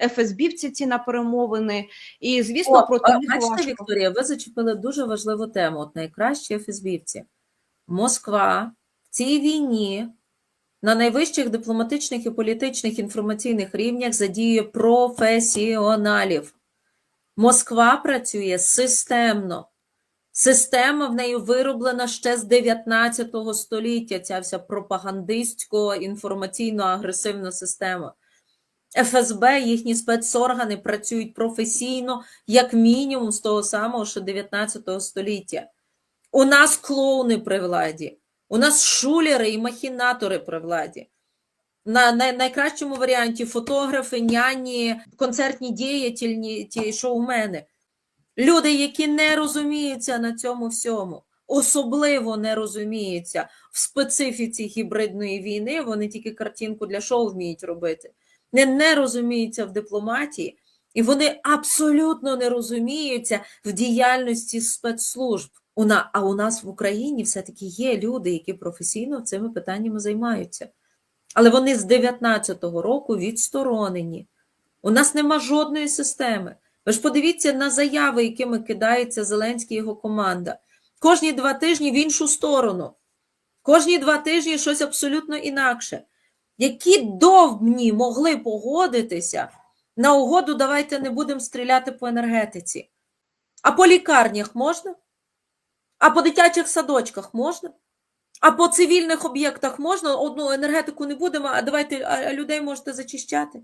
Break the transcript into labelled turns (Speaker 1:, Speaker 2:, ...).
Speaker 1: ФСБівці ці на перемовини, і звісно,
Speaker 2: О,
Speaker 1: проти них
Speaker 2: бачите,
Speaker 1: важко.
Speaker 2: Вікторія, ви зачепили дуже важливу тему. От найкращі ФСБівці. Москва в цій війні на найвищих дипломатичних і політичних інформаційних рівнях задіює професіоналів. Москва працює системно. Система в неї вироблена ще з 19 століття, ця вся пропагандистсько-інформаційно-агресивна система. ФСБ, їхні спецоргани працюють професійно, як мінімум, з того самого, що 19 століття. У нас клоуни при владі, у нас шулери і махінатори при владі. На най- найкращому варіанті фотографи, няні, концертні діятельні, ті шоумени. Люди, які не розуміються на цьому всьому, особливо не розуміються в специфіці гібридної війни, вони тільки картинку для шоу вміють робити, не, не розуміються в дипломатії, і вони абсолютно не розуміються в діяльності спецслужб. А у нас в Україні все-таки є люди, які професійно цими питаннями займаються. Але вони з 19-го року відсторонені. У нас нема жодної системи. Ви ж подивіться на заяви, якими кидається Зеленський і його команда. Кожні два тижні в іншу сторону. Кожні два тижні щось абсолютно інакше. Які довбні могли погодитися на угоду, давайте не будемо стріляти по енергетиці. А по лікарнях можна? А по дитячих садочках можна? А по цивільних об'єктах можна? Одну енергетику не будемо, а давайте а людей можете зачищати.